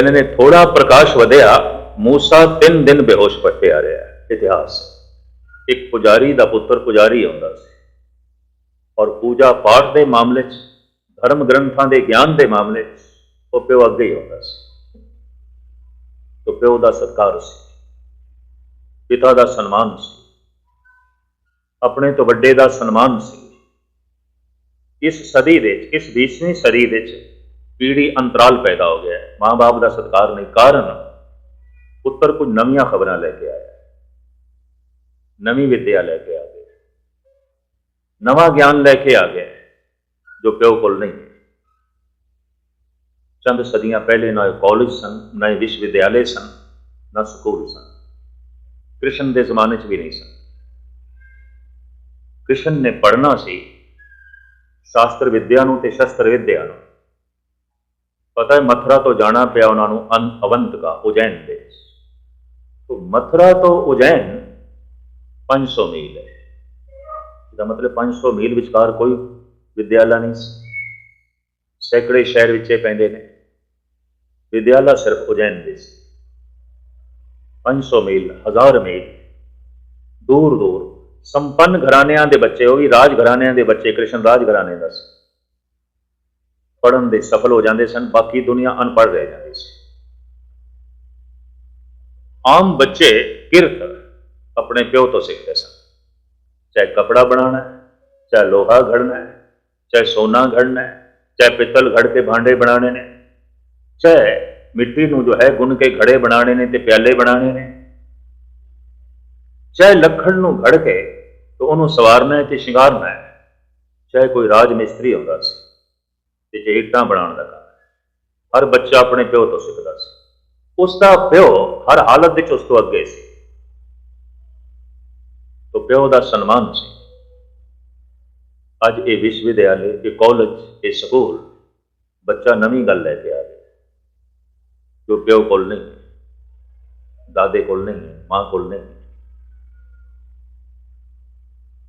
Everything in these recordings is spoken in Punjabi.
ਕਹਿੰਦੇ ਨੇ ਥੋੜਾ ਪ੍ਰਕਾਸ਼ ਵਧਿਆ, ਮੂਸਾ ਤਿੰਨ ਦਿਨ ਬੇਹੋਸ਼ ਪੱਟਿਆ ਰਿਹਾ ਇਤਿਹਾਸ। ਇੱਕ ਪੁਜਾਰੀ ਦਾ ਪੁੱਤਰ ਪੁਜਾਰੀ ਹੁੰਦਾ ਸੀ। ਔਰ ਪੂਜਾ ਪਾਠ ਦੇ ਮਾਮਲੇ 'ਚ, ਧਰਮ ਗ੍ਰੰਥਾਂ ਦੇ ਗਿਆਨ ਦੇ ਮਾਮਲੇ 'ਚ, ਉਹ ਪਿਓ ਅੱਗੇ ਹੀ ਹੁੰਦਾ ਸੀ। ਤੋ ਪਿਓ ਦਾ ਸਤਿਕਾਰ ਸੀ। ਪਿਤਾ ਦਾ ਸਨਮਾਨ ਸੀ। ਆਪਣੇ ਤੋਂ ਵੱਡੇ ਦਾ ਸਨਮਾਨ ਸੀ। ਇਸ ਸਦੀ ਦੇ ਵਿੱਚ, ਇਸ 20ਵੀਂ ਸਦੀ ਵਿੱਚ ਪੀੜੀ ਅੰਤਰਾਲ ਪੈਦਾ ਹੋ ਗਿਆ ਹੈ। ਮਾਂ-ਬਾਪ ਦਾ ਸਤਿਕਾਰ ਨਹੀਂ ਕਾਰਨ ਪੁੱਤਰ ਕੁਝ ਨਵੀਆਂ ਖਬਰਾਂ ਲੈ ਕੇ ਆਇਆ ਨਵੀਂ ਵਿਦਿਆ ਲੈ ਕੇ ਆ ਗਿਆ ਨਵਾਂ ਗਿਆਨ ਲੈ ਕੇ ਆ ਗਿਆ ਜੋ ਪਿਓ ਕੋਲ ਨਹੀਂ ਚੰਦ ਸਦੀਆਂ ਪਹਿਲੇ ਨਾ ਕਾਲਜ ਸਨ, ਨਾ ਹੀ ਵਿਸ਼ਵਵਿਦਿਆਲੇ ਸਨ, ਨਾ ਸਕੂਲ ਸਨ। ਕ੍ਰਿਸ਼ਨ ਦੇ ਜ਼ਮਾਨੇ 'ਚ ਵੀ ਨਹੀਂ ਸਨ। ਕ੍ਰਿਸ਼ਨ ਨੇ ਪੜ੍ਹਨਾ ਸੀ, ਸ਼ਾਸਤਰ ਵਿਦਿਆ ਨੂੰ ਤੇ ਸ਼ਸਤਰ ਵਿਦਿਆ ਨੂੰ। ਪਤਾ ਹੈ ਮਥੁਰਾ ਤੋਂ ਜਾਣਾ ਪਿਆ ਉਹਨਾਂ ਨੂੰ ਅਨ ਅਵੰਤਕਾ ਉਜੈਨ ਦੇ। ਤੋਂ ਮਥੁਰਾ ਤੋਂ ਉਜੈਨ 500 ਮੀਲ ਹੈ। ਇਹਦਾ ਮਤਲਬ 500 ਮੀਲ ਵਿਚਕਾਰ ਕੋਈ ਵਿਦਿਆਲਾ ਨਹੀਂ ਸੀ। ਸੈਂਕੜੇ ਸ਼ਹਿਰ ਵਿੱਚੇ ਪੈਂਦੇ ਨੇ। ਵਿਦਿਆਲਾ ਸਿਰਫ ਉਜੈਨ ਦੇ ਸੀ। 500 ਮੀਲ, ਹਜ਼ਾਰ ਮੀਲ ਦੂਰ ਦੂਰ ਸੰਪੰਨ ਘਰਾਣਿਆਂ ਦੇ ਬੱਚੇ, ਉਹ ਵੀ ਰਾਜ ਘਰਾਣਿਆਂ ਦੇ ਬੱਚੇ, ਕ੍ਰਿਸ਼ਨ ਰਾਜ ਘਰਾਣੇ ਦਾ ਸੀ। ਪੜਨ ਦੇ ਸਫਲ ਹੋ ਜਾਂਦੇ ਸਨ, ਬਾਕੀ ਦੁਨੀਆ ਅਨਪੜ੍ਹ ਰਹਿ ਜਾਂਦੀ ਸੀ। ਆਮ ਬੱਚੇ ਕਿਰਤ ਆਪਣੇ ਪਿਓ ਤੋਂ ਸਿੱਖਦੇ ਸਨ। ਚਾਹੇ ਕਪੜਾ ਬਣਾਉਣਾ ਚਾਹੇ ਲੋਹਾ ਘੜਨਾ ਚਾਹੇ ਸੋਨਾ ਘੜਨਾ ਹੈ, ਚਾਹੇ ਪਿੱਤਲ ਘੜ ਕੇ ਭਾਂਡੇ ਬਣਾਉਣੇ ਨੇ, ਚਾਹੇ ਮਿੱਟੀ ਨੂੰ ਜੋ ਹੈ ਗੁੰਨ ਕੇ ਘੜੇ ਬਣਾਉਣੇ ਨੇ ਤੇ ਪਿਆਲੇ ਬਣਾਉਣੇ ਨੇ, ਚਾਹੇ ਲੱਖਣ ਨੂੰ ਘੜ ਕੇ ਤੇ ਉਹਨੂੰ ਸਵਾਰਨਾ ਹੈ ਤੇ ਸ਼ਿੰਗਾਰਨਾ ਹੈ, ਚਾਹੇ ਕੋਈ ਰਾਜ ਮਿਸਤਰੀ ਹੁੰਦਾ ਸੀ। ਤੇ ਜੇ ਬਣਾਉਣ ਦਾ ਕੰਮ ਹਰ ਬੱਚਾ ਆਪਣੇ ਪਿਓ ਤੋਂ ਸਿੱਖਦਾ ਸੀ। ਉਸ ਦਾ ਪਿਓ ਹਰ ਹਾਲਤ ਵਿੱਚ ਉਸ ਤੋਂ ਅੱਗੇ ਸੀ। ਤੋ ਪਿਓ ਦਾ ਸਨਮਾਨ ਸੀ। ਅੱਜ ਇਹ ਵਿਸ਼ਵ ਵਿਸ਼ਵਵਿਦਿਆਲੇ ਇਹ ਕਾਲਜ ਇਹ ਸਕੂਲ ਬੱਚਾ ਨਵੀਂ ਗੱਲ ਲੈ ਕੇ ਆ ਰਿਹਾ। ਜੋ ਪਿਓ ਕੋਲ ਨਹੀਂ, ਦਾਦੇ ਕੋਲ ਨਹੀਂ, ਮਾਂ ਕੋਲ ਨਹੀਂ।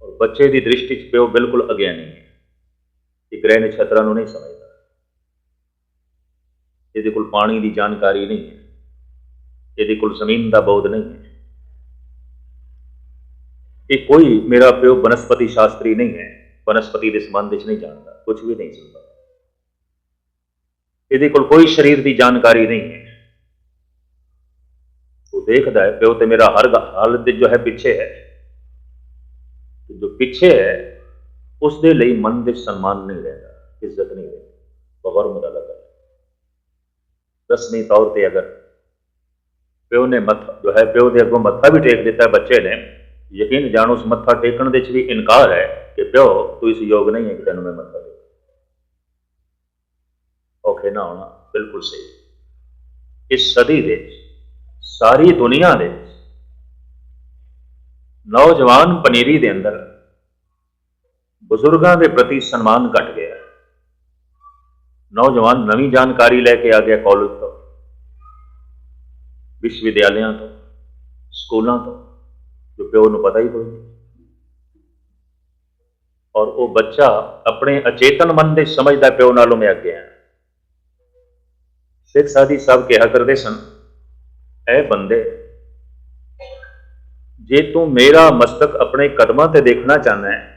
ਔਰ ਬੱਚੇ ਦੀ ਦ੍ਰਿਸ਼ਟੀ 'ਚ ਪਿਓ ਬਿਲਕੁਲ ਅਗਿਆਨੀ ਹੈ। ਇਹ ਗ੍ਰਹਿ ਨਛੱਤਰਾਂ ਨੂੰ ਨਹੀਂ ਸਮਝਦਾ। ਇਹਦੇ ਕੋਲ ਪਾਣੀ ਦੀ ਜਾਣਕਾਰੀ ਨਹੀਂ ਹੈ। ਇਹਦੇ ਕੋਲ ਜ਼ਮੀਨ ਦਾ ਬੋਧ ਨਹੀਂ ਹੈ। ਇਹ ਕੋਈ ਮੇਰਾ ਪਿਓ ਬਨਸਪਤੀ ਸ਼ਾਸਤਰੀ ਨਹੀਂ ਹੈ। ਬਨਸਪਤੀ ਦੇ ਸੰਬੰਧ ਵਿੱਚ ਨਹੀਂ ਜਾਣਦਾ, ਕੁਝ ਵੀ ਨਹੀਂ ਸੁਣਦਾ। ਇਹਦੇ ਕੋਲ ਕੋਈ ਸਰੀਰ ਦੀ ਜਾਣਕਾਰੀ ਨਹੀਂ ਹੈ। ਉਹ ਦੇਖਦਾ ਹੈ, ਪਿਓ ਤੇ ਮੇਰਾ ਹਰ ਹਾਲਤ ਜੋ ਹੈ ਪਿੱਛੇ ਹੈ। ਜੋ ਪਿੱਛੇ ਹੈ ਉਸ ਦੇ ਲਈ ਮਨ ਦੇ ਸਨਮਾਨ ਨਹੀਂ ਰਹਿੰਦਾ, ਇੱਜ਼ਤ ਨਹੀਂ ਰਹਿੰਦੀ, ਬਗਰ ਮੁਦਲਾ ਕਰ ਰਸਮੀ ਤੌਰ ਤੇ ਅਗਰ ਪਿਓ ਨੇ ਮੱਥਾ, ਜੋ ਹੈ ਪਿਓ ਦੇ ਅੱਗੋਂ ਮੱਥਾ ਵੀ ਟੇਕ ਦਿੱਤਾ ਬੱਚੇ ਨੇ, ਯਕੀਨ ਜਾਣੋ ਉਸ ਮੱਥਾ ਟੇਕਣ ਦੇ ਚ ਵੀ ਇਨਕਾਰ ਹੈ ਕਿ ਪਿਓ, ਤੂੰ ਇਸ ਯੋਗ ਨਹੀਂ ਹੈ ਕਿ ਤੈਨੂੰ ਮੈਂ ਮੱਥਾ ਟੇਕ। ਔਖੇ ਨਾ ਹੋਣਾ, ਬਿਲਕੁਲ ਸਹੀ। ਇਸ ਸਦੀ ਦੇ ਵਿੱਚ, ਸਾਰੀ ਦੁਨੀਆ ਦੇ ਨੌਜਵਾਨ ਪਨੀਰੀ ਦੇ ਅੰਦਰ ਬਜ਼ੁਰਗਾਂ ਦੇ ਪ੍ਰਤੀ ਸਨਮਾਨ ਘਟ ਗਿਆ। ਨੌਜਵਾਨ ਨਵੀਂ ਜਾਣਕਾਰੀ ਲੈ ਕੇ ਆ ਗਿਆ ਕਾਲਜ ਤੋਂ, ਵਿਸ਼ਵਵਿਦਿਆਲਿਆਂ ਤੋਂ, ਸਕੂਲਾਂ ਤੋਂ, ਜੋ ਪਿਓ ਨੂੰ ਪਤਾ ਹੀ ਕੋਈ ਨਹੀਂ। ਔਰ ਉਹ ਬੱਚਾ ਆਪਣੇ ਅਚੇਤਨ ਮਨ ਦੇ ਸਮਝਦਾ ਪਿਓ ਨਾਲੋਂ ਮੈਂ ਅੱਗੇ ਆ। ਸਿੱਖ ਸਾਦੀ ਸਭ ਕਿਹਾ ਕਰਦੇ ਸਨ, ਐ ਬੰਦੇ, ਜੇ ਤੂੰ ਮੇਰਾ ਮਸਤਕ ਆਪਣੇ ਕਦਮਾਂ ਤੇ ਦੇਖਣਾ ਚਾਹਨਾ ਹੈ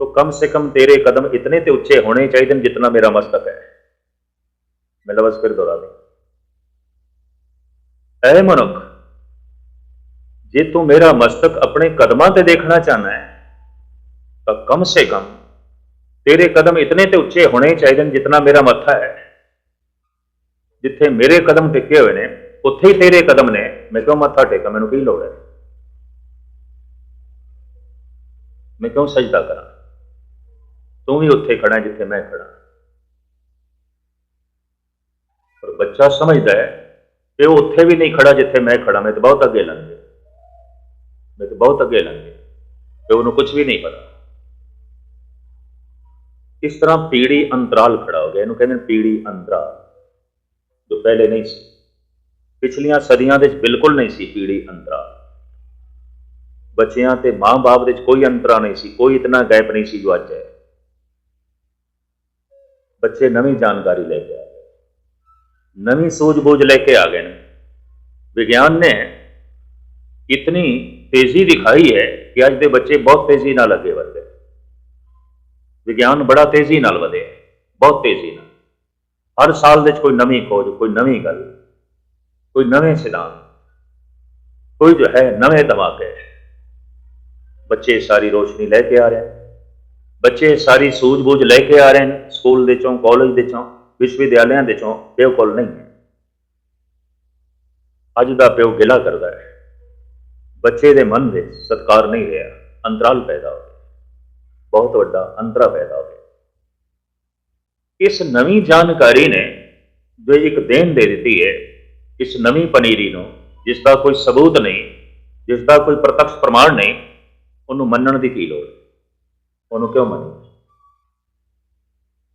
तो कम से कम तेरे कदम इतने ते ऊंचे होने चाहिए जितना मेरा मस्तक है मैं लफ्ज फिर दोहरा दूं ऐ मनुख जे तू मेरा मस्तक अपने कदमां ते देखना चाहना है तो कम से कम तेरे कदम इतने ते ਉੱਚੇ ਹੋਣੇ ਚਾਹੀਦੇ ਜਿੰਨਾ ਮੇਰਾ ਮੱਥਾ ਹੈ ਜਿੱਥੇ ਮੇਰੇ ਕਦਮ ਟਿਕੇ ਹੋਏ ਨੇ ਉੱਥੇ ਹੀ ਤੇਰੇ ਕਦਮ ਨੇ ਮੈਂ ਕਿਉਂ ਮੱਥਾ ਟੇਕਾਂ ਮੈਨੂੰ ਕੀ ਲੋੜ ਹੈ ਮੈਂ ਕਿਉਂ ਸਜਦਾ ਕਰਾਂ ਤੂੰ ਵੀ ਉੱਥੇ ਖੜਾ ਜਿੱਥੇ ਮੈਂ ਖੜਾ ਪਰ ਬੱਚਾ ਸਮਝਦਾ ਹੈ ਕਿ ਉਹ ਉੱਥੇ ਵੀ ਨਹੀਂ ਖੜਾ ਜਿੱਥੇ ਮੈਂ ਖੜਾ ਮੈਂ ਤਾਂ ਬਹੁਤ ਅੱਗੇ ਲੰਘ ਗਿਆ। ਮੈਂ ਤਾਂ ਬਹੁਤ ਅੱਗੇ ਲੰਘ ਗਿਆ। ਤੇ ਉਹਨੂੰ ਕੁਝ ਵੀ ਨਹੀਂ ਪਤਾ। ਇਸ ਤਰ੍ਹਾਂ ਪੀੜੀ ਅੰਤਰਾਲ ਖੜਾ ਹੋ ਗਿਆ। ਇਹਨੂੰ ਕਹਿੰਦੇ ਨੇ ਪੀੜੀ ਅੰਤਰਾਲ। ਜੋ ਪਹਿਲੇ ਨਹੀਂ ਸੀ। ਪਿਛਲੀਆਂ ਸਦੀਆਂ ਦੇ ਵਿੱਚ ਬਿਲਕੁਲ ਨਹੀਂ ਸੀ ਪੀੜੀ ਅੰਤਰਾਲ। ਬੱਚਿਆਂ ਤੇ ਮਾਂ-ਬਾਪ ਦੇ ਵਿੱਚ ਕੋਈ ਅੰਤਰਾ ਨਹੀਂ ਸੀ। ਕੋਈ ਇਤਨਾ ਗੈਪ ਨਹੀਂ ਸੀ ਜੋ ਅੱਜ ਹੈ। ਬੱਚੇ ਨਵੀਂ ਜਾਣਕਾਰੀ ਲੈ ਕੇ ਆ ਗਏ। ਨਵੀਂ ਸੂਝ-ਬੂਝ ਲੈ ਕੇ ਆ ਗਏ ਨੇ। ਵਿਗਿਆਨ ਨੇ ਇਤਨੀ ਤੇਜ਼ੀ ਦਿਖਾਈ ਹੈ ਕਿ ਅੱਜ ਦੇ ਬੱਚੇ ਬਹੁਤ ਤੇਜ਼ੀ ਨਾਲ ਅੱਗੇ ਵਧ ਗਏ ਵਿਗਿਆਨ ਬੜਾ ਤੇਜ਼ੀ ਨਾਲ ਵਧਿਆ ਬਹੁਤ ਤੇਜ਼ੀ ਨਾਲ। ਹਰ ਸਾਲ ਦੇ ਵਿੱਚ ਕੋਈ ਨਵੀਂ ਖੋਜ, ਕੋਈ ਨਵੀਂ ਗੱਲ, ਕੋਈ ਨਵੇਂ ਸਿਧਾਂਤ, ਕੋਈ ਜੋ ਹੈ ਨਵੇਂ ਧਮਾਕੇ ਬੱਚੇ ਸਾਰੀ ਰੋਸ਼ਨੀ ਲੈ ਕੇ ਆ ਰਹੇ ਬੱਚੇ ਸਾਰੀ ਸੂਝ-ਬੂਝ ਲੈ ਕੇ ਆ ਰਹੇ ਨੇ, ਸਕੂਲ ਦੇ ਚੋਂ ਕਾਲਜ ਦੇ ਚੋਂ, ਵਿਸ਼ਵਵਿਦਿਆਲਿਆਂ ਦੇ ਚੋਂ ਬਿਲਕੁਲ ਨਹੀਂ ਹੈ। ਅੱਜ ਦਾ ਪਿਓ ਗਿਲਾ ਕਰਦਾ ਹੈ। ਬੱਚੇ ਦੇ ਮਨ ਵਿੱਚ ਸਤਕਾਰ ਨਹੀਂ ਰਿਹਾ, ਅੰਤਰਾਲ ਪੈਦਾ ਹੋ ਗਿਆ। ਬਹੁਤ ਵੱਡਾ ਅੰਤਰਾ ਪੈਦਾ ਹੋ ਗਿਆ। ਇਸ ਨਵੀਂ ਜਾਣਕਾਰੀ ਨੇ ਜੋ ਇੱਕ ਦੇਣ ਦੇ ਦਿੱਤੀ ਹੈ, ਇਸ ਨਵੀਂ ਪਨੀਰੀ ਨੂੰ ਜਿਸ ਦਾ ਕੋਈ ਸਬੂਤ ਨਹੀਂ ਜਿਸ ਦਾ ਕੋਈ ਪ੍ਰਤੱਖ ਪ੍ਰਮਾਣ ਨਹੀਂ, ਉਹਨੂੰ ਮੰਨਣ ਦੀ ਕੀ ਲੋੜ ਹੈ? ਉਹਨੂੰ ਕਿਉਂ ਮੰਨੀ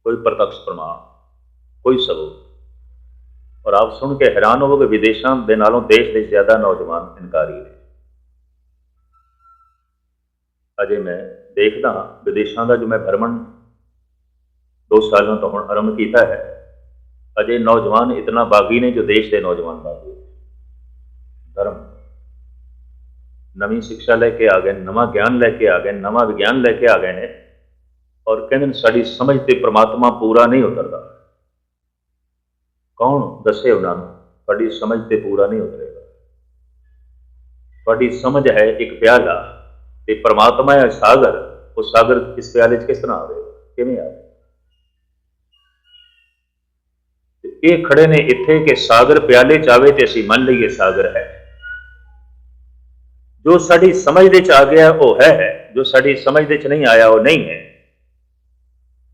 ਕੋਈ ਪ੍ਰਤੱਖ ਪ੍ਰਮਾਣ ਕੋਈ ਸਬੂਤ। ਔਰ ਆਪ ਸੁਣ ਕੇ ਹੈਰਾਨ ਹੋਵੋਗੇ, ਵਿਦੇਸ਼ਾਂ ਦੇ ਨਾਲੋਂ ਦੇਸ਼ ਦੇ ਜ਼ਿਆਦਾ ਨੌਜਵਾਨ ਇਨਕਾਰੀ ਨੇ। ਅਜੇ ਮੈਂ ਦੇਖਦਾ ਹਾਂ, ਵਿਦੇਸ਼ਾਂ ਦਾ ਜੋ ਮੈਂ ਭਰਮਣ ਦੋ ਸਾਲਾਂ ਤੋਂ ਹੁਣ ਆਰੰਭ ਕੀਤਾ ਹੈ, ਅਜੇ ਨੌਜਵਾਨ ਇਤਨਾ ਬਾਗੀ ਨੇ ਜੋ ਦੇਸ਼ ਦੇ ਨੌਜਵਾਨ ਬਾਗੀ ਨੇ। ਧਰਮ ਨਵੀਂ ਸਿੱਖਿਆ ਲੈ ਕੇ ਆ ਗਏ, ਨਵਾਂ ਗਿਆਨ ਲੈ ਕੇ ਆ ਗਏ, ਨਵਾਂ ਵਿਗਿਆਨ ਲੈ ਕੇ ਆ ਗਏ ਨੇ ਔਰ ਕਹਿੰਦੇ ਨੇ ਸਾਡੀ ਸਮਝ ਤੇ ਪ੍ਰਮਾਤਮਾ ਪੂਰਾ ਨਹੀਂ ਉਤਰਦਾ। ਕੌਣ ਦੱਸੇ ਉਹਨਾਂ ਨੂੰ, ਤੁਹਾਡੀ ਸਮਝ ਤੇ ਪੂਰਾ ਨਹੀਂ ਉਤਰੇਗਾ। ਤੁਹਾਡੀ ਸਮਝ ਹੈ ਇੱਕ ਪਿਆਲਾ ਤੇ ਪ੍ਰਮਾਤਮਾ ਹੈ ਸਾਗਰ, ਉਹ ਸਾਗਰ ਇਸ ਪਿਆਲੇ 'ਚ ਕਿਸ ਤਰ੍ਹਾਂ ਆਵੇਗਾ ਕਿਵੇਂ ਆਵੇ? ਇਹ ਖੜੇ ਨੇ ਇੱਥੇ ਕਿ ਸਾਗਰ ਪਿਆਲੇ 'ਚ ਆਵੇ ਤੇ ਅਸੀਂ ਮੰਨ ਲਈਏ ਸਾਗਰ ਹੈ। ਜੋ ਸਾਡੀ ਸਮਝ ਦੇ 'ਚ ਆ ਗਿਆ ਉਹ ਹੈ ਜੋ ਸਾਡੀ ਸਮਝ ਦੇ 'ਚ ਨਹੀਂ ਆਇਆ ਉਹ ਨਹੀਂ ਹੈ।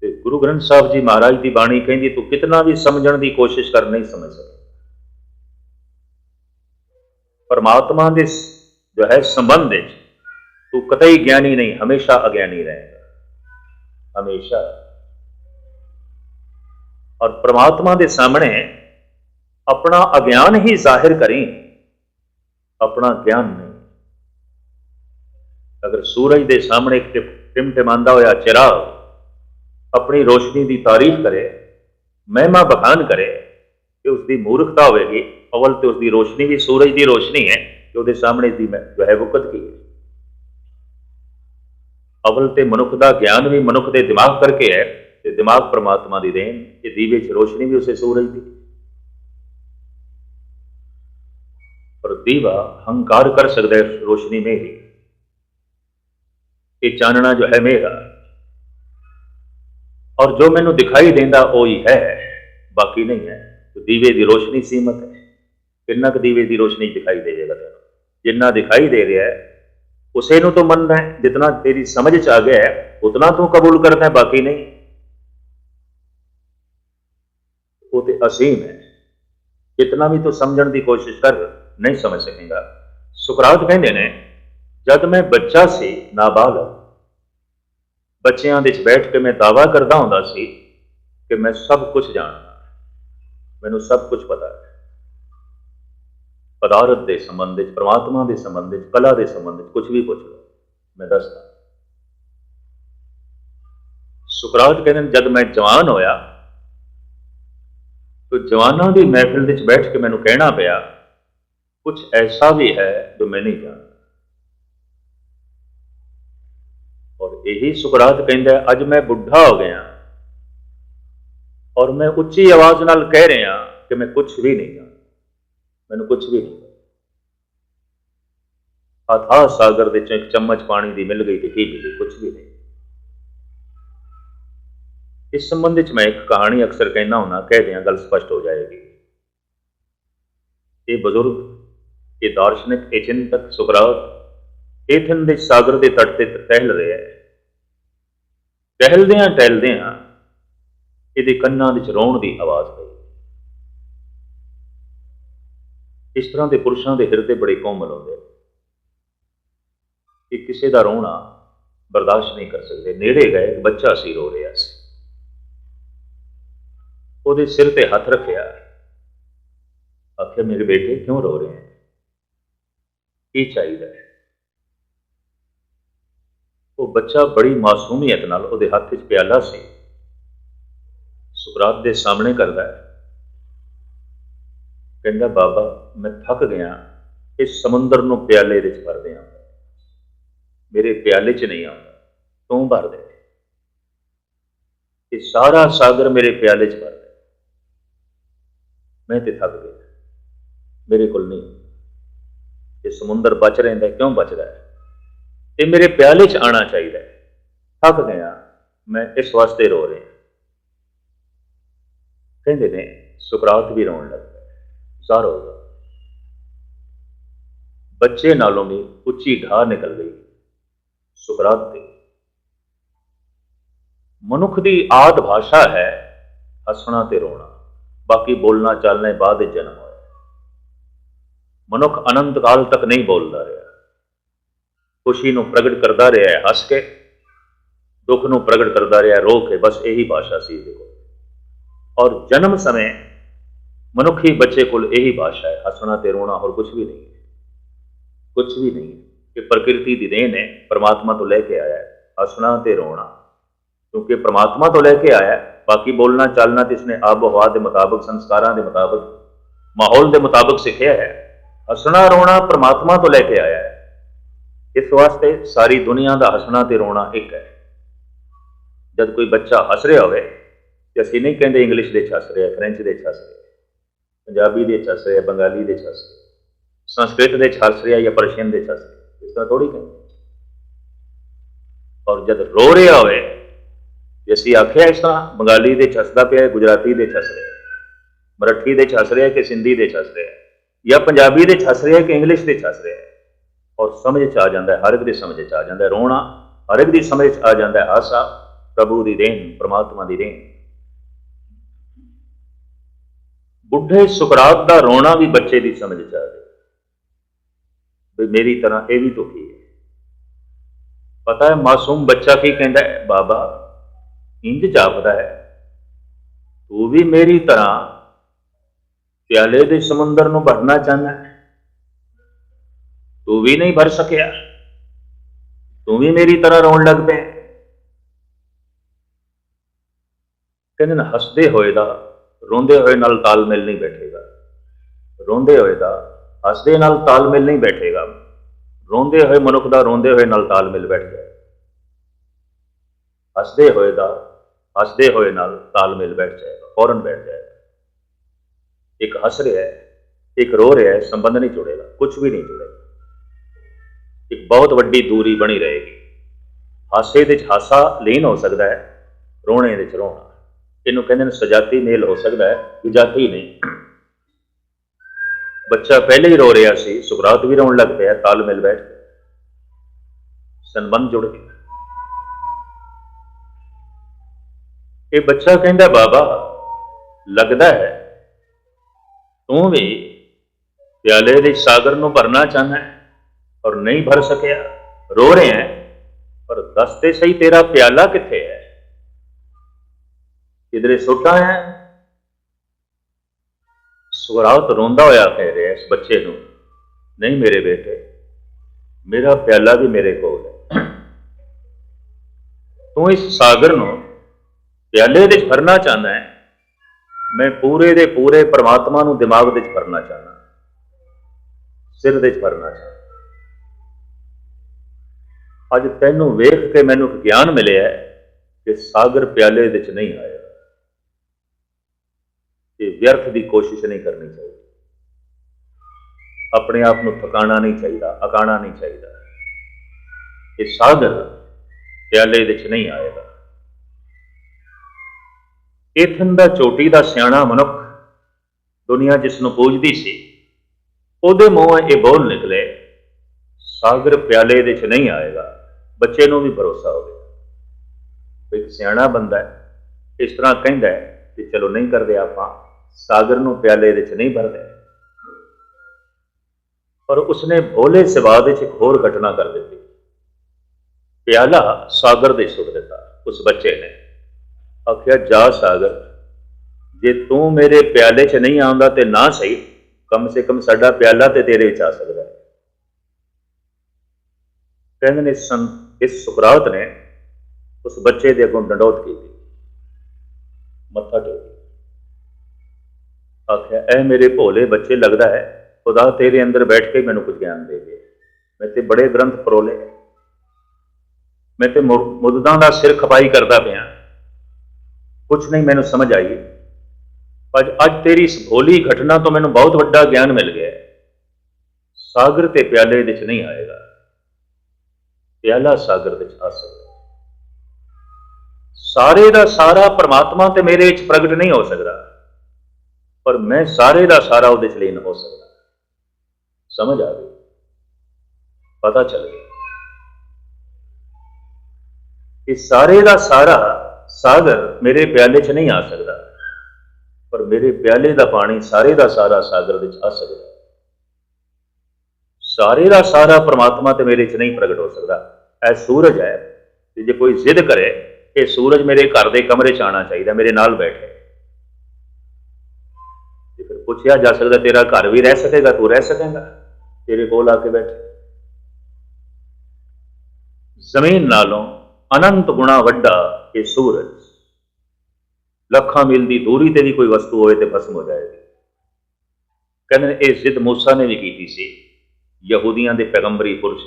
ਤੇ ਗੁਰੂ ਗ੍ਰੰਥ ਸਾਹਿਬ ਜੀ ਮਹਾਰਾਜ ਦੀ ਬਾਣੀ ਕਹਿੰਦੀ, ਤੂੰ ਕਿਤਨਾ ਵੀ ਸਮਝਣ ਦੀ ਕੋਸ਼ਿਸ਼ ਕਰ, ਨਹੀਂ ਸਮਝ ਸਕਦਾ ਪਰਮਾਤਮਾ ਦੇ ਜੋ ਹੈ ਸੰਬੰਧ ਵਿੱਚ, ਤੂੰ ਕਤਈ ਗਿਆਨੀ ਨਹੀਂ, ਹਮੇਸ਼ਾ ਅਗਿਆਨੀ ਰਹੇਗਾ। ਹਮੇਸ਼ਾ। ਔਰ ਪ੍ਰਮਾਤਮਾ ਦੇ ਸਾਹਮਣੇ ਆਪਣਾ ਅਗਿਆਨ ਹੀ ਜ਼ਾਹਿਰ ਕਰੀ, ਆਪਣਾ ਗਿਆਨ ਨਹੀਂ। ਅਗਰ ਸੂਰਜ ਦੇ ਸਾਹਮਣੇ ਇੱਕ ਟਿਮਟਿਮਾਂਦਾ ਹੋਇਆ ਚਿਰਾਗ ਆਪਣੀ ਰੋਸ਼ਨੀ ਦੀ ਤਾਰੀਫ ਕਰੇ, ਮਹਿਮਾ ਬਖਾਨ ਕਰੇ ਕਿ ਉਸ ਦੀ ਮੂਰਖਤਾ ਹੋਵੇਗੀ, ਅਵਲ ਤੇ ਉਸ ਦੀ ਰੋਸ਼ਨੀ ਵੀ ਸੂਰਜ ਦੀ ਰੋਸ਼ਨੀ ਹੈ ਕਿ ਉਹਦੇ ਸਾਹਮਣੇ ਦੀ ਮੈਂ- ਜੋ ਹੈ ਵਕਤ ਕੀ ਹੈ। ਅਵਲ ਤੇ ਮਨੁੱਖ ਦਾ ਗਿਆਨ ਵੀ ਮਨੁੱਖ ਦੇ ਦਿਮਾਗ ਕਰਕੇ ਹੈ, ਤੇ ਦਿਮਾਗ ਪ੍ਰਮਾਤਮਾ ਦੀ ਦੇਣ, ਇਹ ਦੀਵੇ 'ਚ ਰੋਸ਼ਨੀ ਵੀ ਉਸੇ ਸੂਰਜ ਦੀ। ਪਰ ਦੀਵਾ ਹੰਕਾਰ ਕਰ ਸਕਦਾ ਹੈ ਰੋਸ਼ਨੀ ਮੇਰੀ ਇਹ ਚਾਨਣਾ ਜੋ ਹੈ ਮੇਰਾ ਔਰ ਜੋ ਮੈਨੂੰ ਦਿਖਾਈ ਦਿੰਦਾ, ਉਹ ਹੀ। ਹੈ ਬਾਕੀ ਨਹੀਂ ਹੈ। ਦੀਵੇ ਦੀ ਰੋਸ਼ਨੀ ਸੀਮਤ ਹੈ। ਕਿੰਨਾ ਕੁ ਦੀਵੇ ਦੀ ਰੋਸ਼ਨੀ ਦਿਖਾਈ ਦੇਵੇਗਾ ਤੈਨੂੰ? ਜਿੰਨਾ ਦਿਖਾਈ ਦੇ ਰਿਹਾ ਹੈ, ਉਸੇ ਨੂੰ ਤੋਂ ਮੰਨਦਾ ਹੈ। ਜਿਤਨਾ ਤੇਰੀ ਸਮਝ ਚ ਆ ਗਿਆ ਹੈ, ਉਤਨਾ ਤੂੰ ਕਬੂਲ ਕਰਦਾ ਹੈ। ਬਾਕੀ ਨਹੀਂ। ਉਹ ਤੇ ਅਸੀਮ ਹੈ। ਜਿਤਨਾ ਵੀ ਤੂੰ ਸਮਝਣ ਦੀ ਕੋਸ਼ਿਸ਼ ਕਰ, ਨਹੀਂ ਸਮਝ ਸਕੇਗਾ। ਸੁਕਰਾਤ ਕਹਿੰਦੇ ਨੇ ਜਦ ਮੈਂ ਬੱਚਾ ਸੀ ਨਾਬਾਲਗ। ਬੱਚਿਆਂ ਦੇ ਵਿੱਚ ਬੈਠ ਕੇ ਮੈਂ ਦਾਵਾ ਕਰਦਾ ਹੁੰਦਾ ਸੀ ਕਿ ਮੈਂ ਸਭ ਕੁਝ ਜਾਣਦਾ। ਮੈਨੂੰ ਸਭ ਕੁਝ ਪਤਾ ਹੈ। ਪਦਾਰਥ ਦੇ ਸੰਬੰਧ ਵਿੱਚ ਪ੍ਰਮਾਤਮਾ ਦੇ ਸੰਬੰਧ ਵਿੱਚ ਕਲਾ ਦੇ ਸੰਬੰਧ ਵਿੱਚ ਕੁਝ ਵੀ ਪੁੱਛ ਲਓ ਮੈਂ ਦੱਸਦਾ। ਸੁਕਰਾਤ ਕਹਿੰਦੇ ਨੇ, ਜਦ ਮੈਂ ਜਵਾਨ ਹੋਇਆ ਤਾਂ ਜਵਾਨਾਂ ਦੀ ਮਹਿਫਿਲ ਵਿੱਚ ਬੈਠ ਕੇ ਮੈਨੂੰ ਕਹਿਣਾ ਪਿਆ ਕੁਝ ਐਸਾ ਵੀ ਹੈ ਜੋ ਮੈਂ ਨਹੀਂ ਜਾਣਦਾ ਔਰ ਇਹੀ ਸੁਕਰਾਤ ਕਹਿੰਦਾ ਅੱਜ ਮੈਂ ਬੁੱਢਾ ਹੋ ਗਿਆ ਔਰ ਮੈਂ ਉੱਚੀ ਆਵਾਜ਼ ਨਾਲ ਕਹਿ ਰਿਹਾ ਕਿ ਮੈਂ ਕੁਝ ਵੀ ਨਹੀਂ ਜਾਣਦਾ। ਮੈਨੂੰ ਕੁਝ ਵੀ ਨਹੀਂ ਅਥਾਹ ਸਾਗਰ ਦੇ ਚੋਂ ਇੱਕ ਚਮਚ ਪਾਣੀ ਦੀ ਮਿਲ ਗਈ ਤੇ ਕੀ ਮਿਲੀ? ਕੁਝ ਵੀ ਨਹੀਂ। ਇਸ ਸੰਬੰਧ ਵਿੱਚ ਮੈਂ ਇੱਕ ਕਹਾਣੀ ਅਕਸਰ ਕਹਿਣਾ ਹੁੰਦਾ, ਕਹਿ ਦਿਆਂ ਗੱਲ ਸਪਸ਼ਟ ਹੋ ਜਾਏਗੀ। ਇਹ ਬਜ਼ੁਰਗ, ਇਹ ਦਾਰਸ਼ਨਿਕ, ਇਹ ਚਿੰਤਕ ਸੁਕਰਾਤ ਏਥਨ ਦੇ ਸਾਗਰ ਦੇ ਤੱਟ ਤੇ ਟਹਿਲ ਰਿਹਾ ਹੈ। ਟਹਿਲਦਿਆਂ ਟਹਿਲਦਿਆਂ ਇਹਦੇ ਕੰਨਾਂ ਵਿੱਚ ਰੋਣ ਦੀ ਆਵਾਜ਼ ਪਈ। ਇਸ ਤਰ੍ਹਾਂ ਦੇ ਪੁਰਸ਼ਾਂ ਦੇ ਹਿਰਦੇ ਬੜੇ ਕੋਮਲ ਹੁੰਦੇ ਨੇ। ਕਿ ਕਿਸੇ ਦਾ ਰੋਣਾ ਬਰਦਾਸ਼ਤ ਨਹੀਂ ਕਰ ਸਕਦੇ। ਨੇੜੇ ਗਏ, ਇੱਕ ਬੱਚਾ ਸੀ ਰੋ ਰਿਹਾ ਸੀ। ਉਹਦੇ ਸਿਰ ਤੇ ਹੱਥ ਰੱਖਿਆ। ਆਖਿਆ, ਮੇਰੇ ਬੇਟੇ, ਕਿਉਂ ਰੋ ਰਹੇ ਹੈ? ਕੀ ਚਾਹੀਦਾ ਹੈ? ਉਹ ਬੱਚਾ ਬੜੀ ਮਾਸੂਮੀਅਤ ਨਾਲ ਉਹਦੇ ਹੱਥ 'ਚ ਪਿਆਲਾ ਸੀ। ਸੁਕਰਾਤ ਦੇ ਸਾਹਮਣੇ ਕਰਦਾ ਹੈ। ਕਹਿੰਦਾ, ਬਾਬਾ, ਮੈਂ ਥੱਕ ਗਿਆ। ਇਸ ਸਮੁੰਦਰ ਨੂੰ ਪਿਆਲੇ ਵਿੱਚ ਭਰ ਦਿਆਂ ਮੇਰੇ ਪਿਆਲੇ 'ਚ ਨਹੀਂ ਆਉਂਦਾ। ਤੂੰ ਭਰ ਦੇ। ਇਹ ਸਾਰਾ ਸਾਗਰ ਮੇਰੇ ਪਿਆਲੇ 'ਚ ਭਰ ਦੇ। ਮੈਂ ਤੇ ਥੱਕ ਗਿਆ। ਮੇਰੇ ਕੋਲ ਨਹੀਂ। ਇਹ ਸਮੁੰਦਰ ਬਚ ਰਹਿੰਦਾ ਕਿਉਂ ਬਚਦਾ ਹੈ? ਇਹ ਮੇਰੇ ਪਿਆਲੇ 'ਚ ਆਣਾ ਚਾਹੀਦਾ ਹੈ। ਥੱਕ ਗਿਆ ਮੈਂ ਇਸ ਵਾਸਤੇ ਰੋ ਰਿਹਾ ਕਹਿੰਦੇ ਨੇ, ਸੁਕਰਾਤ ਵੀ ਰੋਣ ਲੱਗ ਜ਼ਾਰ ਹੋ ਗਿਆ। ਬੱਚੇ ਨਾਲੋਂ ਵੀ ਉੱਚੀ ਢਾਹ ਨਿਕਲ ਗਈ। ਸੁਕਰਾਤ ਤੇ। ਮਨੁੱਖ ਦੀ ਆਦ ਭਾਸ਼ਾ ਹੈ, ਹੱਸਣਾ ਤੇ ਰੋਣਾ। ਬਾਕੀ ਬੋਲਣਾ ਚੱਲਣਾ ਬਾਅਦ ਜਨਮ ਹੋਇਆ। ਮਨੁੱਖ ਅਨੰਤ ਕਾਲ ਤੱਕ ਨਹੀਂ ਬੋਲਦਾ ਰਿਹਾ। ਖੁਸ਼ੀ ਨੂੰ ਪ੍ਰਗਟ ਕਰਦਾ ਰਿਹਾ ਹੈ, ਹੱਸ ਕੇ, ਦੁੱਖ ਨੂੰ ਪ੍ਰਗਟ ਕਰਦਾ ਰਿਹਾ ਰੋ ਕੇ, ਬਸ ਇਹੀ ਭਾਸ਼ਾ ਸੀ ਇਹਦੇ ਕੋਲ। ਔਰ ਜਨਮ ਸਮੇਂ ਮਨੁੱਖੀ ਬੱਚੇ ਕੋਲ ਇਹੀ ਭਾਸ਼ਾ ਹੈ, ਹੱਸਣਾ ਤੇ ਰੋਣਾ ਹੋਰ ਕੁਝ ਵੀ ਨਹੀਂ ਹੈ। ਕੁਝ ਵੀ ਨਹੀਂ ਹੈ ਕਿ ਪ੍ਰਕਿਰਤੀ ਦੀ ਦੇਣ ਹੈ, ਪਰਮਾਤਮਾ ਤੋਂ ਲੈ ਕੇ ਆਇਆ ਹੈ, ਹੱਸਣਾ ਤੇ ਰੋਣਾ। ਕਿਉਂਕਿ ਪਰਮਾਤਮਾ ਤੋਂ ਲੈ ਕੇ ਆਇਆ ਬਾਕੀ ਬੋਲਣਾ, ਚੱਲਣਾ ਤੇ ਇਸਨੇ ਆਬ ਹਵਾ ਦੇ ਮੁਤਾਬਕ, ਸੰਸਕਾਰਾਂ ਦੇ ਮੁਤਾਬਕ, ਮਾਹੌਲ ਦੇ ਮੁਤਾਬਕ ਸਿੱਖਿਆ ਹੈ। ਹੱਸਣਾ, ਰੋਣਾ ਪਰਮਾਤਮਾ ਤੋਂ ਲੈ ਕੇ ਆਇਆ ਇਸ ਵਾਸਤੇ ਸਾਰੀ ਦੁਨੀਆ ਦਾ ਹੱਸਣਾ ਤੇ ਰੋਣਾ ਇੱਕ ਹੈ ਜਦ ਕੋਈ ਬੱਚਾ ਹੱਸ ਰਿਹਾ ਹੋਵੇ ਤੇ ਅਸੀਂ ਨਹੀਂ ਕਹਿੰਦੇ ਇੰਗਲਿਸ਼ ਦੇ 'ਚ ਹੱਸ ਰਿਹਾ ਫ੍ਰੈਂਚ ਦੇ 'ਚ ਹੱਸ ਰਿਹਾ ਪੰਜਾਬੀ ਦੇ 'ਚ ਹੱਸ ਰਿਹਾ ਬੰਗਾਲੀ ਦੇ 'ਚ ਹੱਸ ਰਿਹਾ ਸੰਸਕ੍ਰਿਤ ਦੇ 'ਚ ਹੱਸ ਰਿਹਾ ਜਾਂ ਪਰਸ਼ੀਅਨ ਦੇ 'ਚ ਹੱਸ ਰਿਹਾ ਇਸ ਤਰ੍ਹਾਂ ਥੋੜੀ ਕਹਿੰਦੇ ਔਰ ਜਦ ਰੋ ਰਿਹਾ ਹੋਵੇ ਜੇ ਅਸੀਂ ਆਖਿਆ ਇਸ ਤਰ੍ਹਾਂ ਬੰਗਾਲੀ ਦੇ 'ਚ ਹੱਸਦਾ ਪਿਆ ਗੁਜਰਾਤੀ ਦੇ 'ਚ ਹੱਸ ਰਿਹਾ ਮਰਾਠੀ ਦੇ 'ਚ ਹੱਸ ਰਿਹਾ ਕਿ ਸਿੰਧੀ ਦੇ 'ਚ ਹੱਸ ਰਿਹਾ ਜਾਂ ਪੰਜਾਬੀ ਦੇ 'ਚ ਹੱਸ ਰਿਹਾ ਕਿ ਇੰਗਲਿਸ਼ ਦੇ 'ਚ ਹੱਸ ਰਿਹਾ ਔਰ ਸਮਝ 'ਚ ਆ ਜਾਂਦਾ ਹੈ, ਹਰ ਇੱਕ ਦੀ ਸਮਝ 'ਚ ਆ ਜਾਂਦਾ ਹੈ। ਰੋਣਾ, ਹਰ ਇੱਕ ਦੀ ਸਮਝ 'ਚ ਆ ਜਾਂਦਾ ਹੈ। ਹਾਸਾ ਪ੍ਰਭੂ ਦੀ ਦੇਣ, ਪ੍ਰਮਾਤਮਾ ਦੀ ਦੇਣ। ਬੁੱਢੇ ਸੁਕਰਾਤ ਦਾ ਰੋਣਾ ਵੀ ਬੱਚੇ ਦੀ ਸਮਝ 'ਚ ਆ ਗਿਆ ਵੀ ਮੇਰੀ ਤਰ੍ਹਾਂ ਇਹ ਵੀ ਦੁਖੀ ਹੈ। ਪਤਾ ਹੈ, ਮਾਸੂਮ ਬੱਚਾ ਕੀ ਕਹਿੰਦਾ ਹੈ? ਬਾਬਾ, ਇੰਜ ਜਾਪਦਾ ਹੈ, ਤੂੰ ਵੀ ਮੇਰੀ ਤਰ੍ਹਾਂ ਪਿਆਲੇ ਦੇ ਸਮੁੰਦਰ ਨੂੰ ਭਰਨਾ ਚਾਹੁੰਦਾ ਹੈ? ਤੂੰ ਵੀ ਨਹੀਂ ਭਰ ਸਕਿਆ ਤੂੰ ਵੀ ਮੇਰੀ ਤਰ੍ਹਾਂ ਰੋਣ ਲੱਗ ਪਿਆ ਕਹਿੰਦੇ ਨਾ ਹੱਸਦੇ ਹੋਏ ਦਾ ਰੋਂਦੇ ਹੋਏ ਨਾਲ ਤਾਲਮੇਲ ਨਹੀਂ ਬੈਠੇਗਾ ਰੋਂਦੇ ਹੋਏ ਦਾ ਹੱਸਦੇ ਨਾਲ ਤਾਲਮੇਲ ਨਹੀਂ ਬੈਠੇਗਾ ਰੋਂਦੇ ਹੋਏ ਮਨੁੱਖ ਦਾ ਰੋਂਦੇ ਹੋਏ ਨਾਲ ਤਾਲਮੇਲ ਬੈਠ ਜਾਏ ਹੱਸਦੇ ਹੋਏ ਦਾ ਹੱਸਦੇ ਹੋਏ ਨਾਲ ਤਾਲਮੇਲ ਬੈਠ ਜਾਏਗਾ ਫੌਰਨ ਬੈਠ ਜਾਏਗਾ ਇੱਕ ਹੱਸ ਰਿਹਾ ਹੈ ਇੱਕ ਰੋ ਰਿਹਾ ਹੈ ਸੰਬੰਧ ਨਹੀਂ ਜੁੜੇਗਾ ਕੁਝ ਵੀ ਨਹੀਂ ਜੁੜੇਗਾ ਇੱਕ ਬਹੁਤ ਵੱਡੀ ਦੂਰੀ ਬਣੀ ਰਹੇਗੀ। ਹਾਸੇ ਦੇ ਵਿੱਚ ਹਾਸਾ ਲੀਨ ਹੋ ਸਕਦਾ ਹੈ, ਰੋਣੇ ਦੇ ਵਿੱਚ ਰੋਣਾ। ਇਹਨੂੰ ਕਹਿੰਦੇ ਨੇ ਸਜਾਤੀ ਮੇਲ ਹੋ ਸਕਦਾ ਹੈ ਵਿਜਾਤੀ ਨਹੀਂ। ਬੱਚਾ ਪਹਿਲੇ ਹੀ ਰੋ ਰਿਹਾ ਸੀ ਸੁਕਰਾਤ ਵੀ ਰੋਣ ਲੱਗ ਪਿਆ ਤਾਲਮੇਲ ਬੈਠ ਕੇ ਸੰਬੰਧ ਜੁੜ ਗਿਆ। ਇਹ ਬੱਚਾ ਕਹਿੰਦਾ, ਬਾਬਾ, ਲੱਗਦਾ ਹੈ, ਤੂੰ ਵੀ ਪਿਆਲੇ ਦੇ ਸਾਗਰ ਨੂੰ ਭਰਨਾ ਚਾਹੁੰਦਾ ਹੈ। ਔਰ ਨਹੀਂ ਭਰ ਸਕਿਆ। ਰੋ ਰਿਹਾ ਹੈ, ਪਰ ਦੱਸ ਤੇ ਸਹੀ ਤੇਰਾ ਪਿਆਲਾ ਕਿੱਥੇ ਹੈ? ਕਿਧਰੇ ਸੁੱਟਾ ਹੈ? ਸੁਗਰਾਵਤ ਰੋਂਦਾ ਹੋਇਆ ਕਹਿ ਰਿਹਾ ਇਸ ਬੱਚੇ ਨੂੰ, ਨਹੀਂ ਮੇਰੇ ਬੇਟੇ, ਮੇਰਾ ਪਿਆਲਾ ਵੀ ਮੇਰੇ ਕੋਲ ਹੈ। ਤੂੰ ਇਸ ਸਾਗਰ ਨੂੰ ਪਿਆਲੇ ਵਿੱਚ ਭਰਨਾ ਚਾਹੁੰਦਾ ਹੈ। ਮੈਂ ਪੂਰੇ ਦੇ ਪੂਰੇ ਪਰਮਾਤਮਾ ਨੂੰ ਦਿਮਾਗ ਵਿੱਚ ਭਰਨਾ ਚਾਹੁੰਦਾ। ਸਿਰ ਵਿੱਚ ਭਰਨਾ ਚਾਹੁੰਦਾ। ਅੱਜ ਤੈਨੂੰ ਵੇਖ ਕੇ ਮੈਨੂੰ ਗਿਆਨ ਮਿਲਿਆ ਕਿ ਸਾਗਰ ਪਿਆਲੇ ਵਿੱਚ ਨਹੀਂ ਆਇਆ। ਇਹ ਵਿਅਰਥ ਦੀ ਕੋਸ਼ਿਸ਼ ਨਹੀਂ ਕਰਨੀ ਚਾਹੀਦੀ। ਆਪਣੇ ਆਪ ਨੂੰ ਥਕਾਣਾ ਨਹੀਂ ਚਾਹੀਦਾ ਅਕਾਣਾ ਨਹੀਂ ਚਾਹੀਦਾ। ਇਹ ਸਾਗਰ ਪਿਆਲੇ ਵਿੱਚ ਨਹੀਂ ਆਏਗਾ। ਇਥਨ ਦਾ ਚੋਟੀ ਦਾ ਸਿਆਣਾ ਮਨੁੱਖ ਦੁਨੀਆ ਜਿਸ ਨੂੰ ਪੂਜਦੀ ਸੀ, ਉਹਦੇ ਮੂੰਹੋਂ ਇਹ ਬੋਲ ਨਿਕਲੇ, ਸਾਗਰ ਪਿਆਲੇ ਵਿੱਚ ਨਹੀਂ ਆਏਗਾ। ਬੱਚੇ ਨੂੰ ਵੀ ਭਰੋਸਾ ਹੋਵੇ। ਗਿਆ ਇੱਕ ਸਿਆਣਾ ਬੰਦਾ ਹੈ, ਇਸ ਤਰ੍ਹਾਂ ਕਹਿੰਦਾ ਹੈ ਕਿ ਚਲੋ ਨਹੀਂ ਕਰਦੇ ਆਪਾਂ, ਸਾਗਰ ਨੂੰ ਪਿਆਲੇ ਵਿੱਚ ਨਹੀਂ ਭਰਦੇ। ਪਰ ਉਸਨੇ ਭੋਲੇ ਸਿਵਾ ਵਿੱਚ ਇੱਕ ਹੋਰ ਘਟਨਾ ਕਰ ਦਿੱਤੀ। ਪਿਆਲਾ ਸਾਗਰ ਦੇ ਸੁੱਟ ਦਿੱਤਾ ਉਸ ਬੱਚੇ ਨੇ ਆਖਿਆ, ਜਾ ਸਾਗਰ, ਜੇ ਤੂੰ ਮੇਰੇ ਪਿਆਲੇ 'ਚ ਨਹੀਂ ਆਉਂਦਾ ਤੇ ਨਾ ਸਹੀ, ਕਮ ਸੇ ਕਮ ਸਾਡਾ ਪਿਆਲਾ ਤੇ ਤੇਰੇ ਵਿੱਚ ਆ ਸਕਦਾ ਹੈ। ਕਹਿੰਦੇ ਨੇ ਸੰ ਇਸ ਸੁਕਰਾਤ ਨੇ ਉਸ ਬੱਚੇ ਦੇ ਅੱਗੋਂ ਡੰਡੌਤ ਕੀਤੀ। ਮੱਥਾ ਟੇਕਿਆ ਆਖਿਆ ਐ ਮੇਰੇ ਭੋਲੇ ਬੱਚੇ ਲੱਗਦਾ ਹੈ, ਖੁਦਾ ਤੇਰੇ ਅੰਦਰ ਬੈਠ ਕੇ ਮੈਨੂੰ ਕੁਝ ਗਿਆਨ ਦੇ ਦੇ ਮੈਂ ਤੇ ਬੜੇ ਗ੍ਰੰਥ ਪਰੋਲੇ ਮੈਂ ਤੇ ਮੁਰ- ਦਾ ਸਿਰ ਖਪਾਈ ਕਰਦਾ ਪਿਆ ਕੁਝ ਨਹੀਂ ਮੈਨੂੰ ਸਮਝ ਆਈ। ਪਰ ਅੱਜ ਤੇਰੀ ਇਸ ਭੋਲੀ ਘਟਨਾ ਤੋਂ ਮੈਨੂੰ ਬਹੁਤ ਵੱਡਾ ਗਿਆਨ ਮਿਲ ਗਿਆ ਸਾਗਰ ਤੇ ਪਿਆਲੇ ਵਿੱਚ ਨਹੀਂ ਆਏਗਾ। ਪਿਆਲਾ ਸਾਗਰ ਵਿੱਚ ਆ ਸਕਦਾ ਸਾਰੇ ਦਾ ਸਾਰਾ ਪਰਮਾਤਮਾ ਤੇ ਮੇਰੇ ਵਿੱਚ ਪ੍ਰਗਟ ਨਹੀਂ ਹੋ ਸਕਦਾ। ਪਰ ਮੈਂ ਸਾਰੇ ਦਾ ਸਾਰਾ ਉਹਦੇ ਚ ਲੀਨ ਹੋ ਸਕਦਾ। ਸਮਝ ਆ ਗਈ? ਪਤਾ ਚੱਲ ਗਿਆ। ਇਹ ਸਾਰੇ ਦਾ ਸਾਰਾ ਸਾਗਰ ਮੇਰੇ ਪਿਆਲੇ 'ਚ ਨਹੀਂ ਆ ਸਕਦਾ। ਪਰ ਮੇਰੇ ਪਿਆਲੇ ਦਾ ਪਾਣੀ ਸਾਰੇ ਦਾ ਸਾਰਾ ਸਾਗਰ ਵਿੱਚ ਆ ਸਕਦਾ। ਸਾਰੇ ਦਾ ਸਾਰਾ ਪ੍ਰਮਾਤਮਾ ਤੇ ਮੇਰੇ 'ਚ ਨਹੀਂ ਪ੍ਰਗਟ ਹੋ ਸਕਦਾ। ਇਹ ਸੂਰਜ ਹੈ ਤੇ ਜੇ ਕੋਈ ਜ਼ਿੱਦ ਕਰੇ ਕਿ ਸੂਰਜ ਮੇਰੇ ਘਰ ਦੇ ਕਮਰੇ 'ਚ ਆਉਣਾ ਚਾਹੀਦਾ, ਮੇਰੇ ਨਾਲ ਬੈਠੇ। ਤੇ ਫਿਰ ਪੁੱਛਿਆ ਜਾ ਸਕਦਾ, ਤੇਰਾ ਘਰ ਵੀ ਰਹਿ ਸਕੇਗਾ, ਤੂੰ ਰਹਿ ਸਕੇਗਾ, ਤੇਰੇ ਕੋਲ ਆ ਕੇ ਬੈਠੇ। ਜ਼ਮੀਨ ਨਾਲੋਂ ਅਨੰਤ ਗੁਣਾ ਵੱਡਾ ਇਹ ਸੂਰਜ। ਲੱਖਾਂ ਮੀਲ ਦੀ ਦੂਰੀ ਤੇ ਵੀ ਕੋਈ ਵਸਤੂ ਹੋਵੇ ਤੇ ਭਸਮ ਹੋ ਜਾਏਗੀ। ਕਹਿੰਦੇ ਨੇ, ਇਹ ਜ਼ਿੱਦ ਮੂਸਾ ਨੇ ਵੀ ਕੀਤੀ ਸੀ। ਯਹੂਦੀਆਂ ਦੇ ਪੈਗੰਬਰੀ ਪੁਰਸ਼